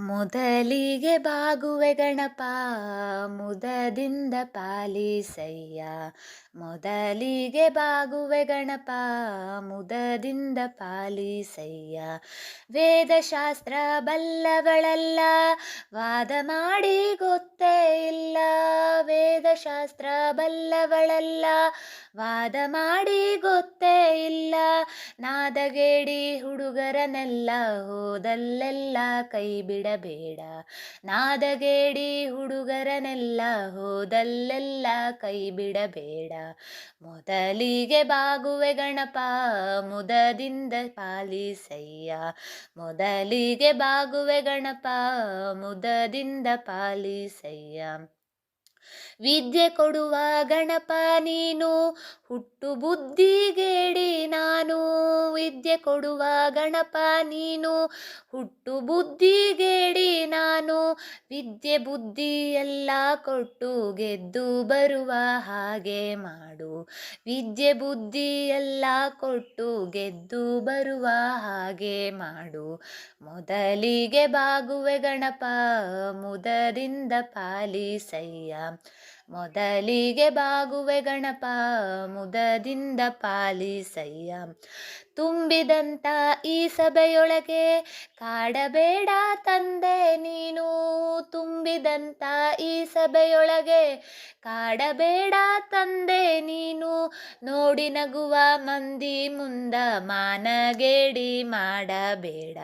ಮೊದಲಿಗೆ ಬಾಗುವೆ ಗಣಪ, ಮುದದಿಂದ ಪಾಲಿಸಯ್ಯ. ಮೊದಲಿಗೆ ಬಾಗುವೆ ಗಣಪ, ಮುದದಿಂದ ಪಾಲಿಸಯ್ಯ. ವೇದಶಾಸ್ತ್ರ ಬಲ್ಲವಳಲ್ಲ, ವಾದ ಮಾಡಿ ಗೊತ್ತೇ ಇಲ್ಲ. ವೇದಶಾಸ್ತ್ರ ಬಲ್ಲವಳಲ್ಲ. ವಾದ ಮಾಡಿ ಗೊತ್ತೇ ಇಲ್ಲ. ನಾದಗೇಡಿ ಹುಡುಗರನೆಲ್ಲ ಹೋದಲ್ಲೆಲ್ಲ ಕೈ ಬಿಡಬೇಡ. ನಾದಗೇಡಿ ಹುಡುಗರನೆಲ್ಲ ಹೋದಲ್ಲೆಲ್ಲ ಕೈ ಬಿಡಬೇಡ. ಮೊದಲಿಗೆ ಬಾಗುವೆ ಗಣಪ, ಮುದದಿಂದ ಪಾಲಿಸಯ್ಯ. ಮೊದಲಿಗೆ ಬಾಗುವೆ ಗಣಪ, ಮುದದಿಂದ ಪಾಲಿಸಯ್ಯ. ವಿದ್ಯೆ ಕೊಡುವ ಗಣಪ ನೀನು ಹುಟ್ಟು ಬುದ್ಧಿಗೇಡಿ ನಾನು ವಿದ್ಯೆ ಕೊಡುವ ಗಣಪ ನೀನು. ಹುಟ್ಟು ಬುದ್ಧಿಗೇಡಿ ನಾನು. ವಿದ್ಯೆ ಬುದ್ಧಿ ಎಲ್ಲ ಕೊಟ್ಟು ಗೆದ್ದು ಬರುವ ಹಾಗೆ ಮಾಡು. ವಿದ್ಯೆ ಬುದ್ಧಿ ಎಲ್ಲ ಕೊಟ್ಟು ಗೆದ್ದು ಬರುವ ಹಾಗೆ ಮಾಡು. ಮೊದಲಿಗೆ ಬಾಗುವೆ ಗಣಪ ಮುದರಿಂದ ಪಾಲಿಸಯ್ಯ. ಮೊದಲಿಗೆ ಬಾಗುವೆ ಗಣಪ, ಮುದದಿಂದ ಪಾಲಿಸಯ್ಯ. ತುಂಬಿದಂತ ಈ ಸಭೆಯೊಳಗೆ ಕಾಡಬೇಡ ತಂದೆ ನೀನು. ತುಂಬಿದಂತ ಈ ಸಭೆಯೊಳಗೆ ಕಾಡಬೇಡ ತಂದೆ ನೀನು. ನೋಡಿ ನಗುವ ಮಂದಿ ಮುಂದ ಮಾನಗೇಡಿ ಮಾಡಬೇಡ.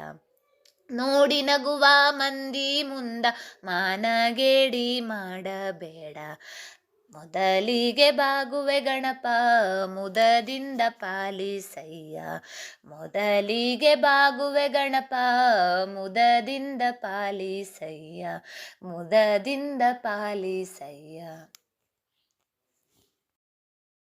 ನೋಡಿ ನಗುವ ಮಂದಿ ಮುಂದ ಮಾನಗೇಡಿ ಮಾಡಬೇಡ. ಮೊದಲಿಗೆ ಬಾಗುವೆ ಗಣಪ, ಮುದದಿಂದ ಪಾಲಿಸಯ್ಯ. ಮೊದಲಿಗೆ ಬಾಗುವೆ ಗಣಪ, ಮುದದಿಂದ ಪಾಲಿಸಯ್ಯ. ಮುದದಿಂದ ಪಾಲಿಸಯ್ಯ.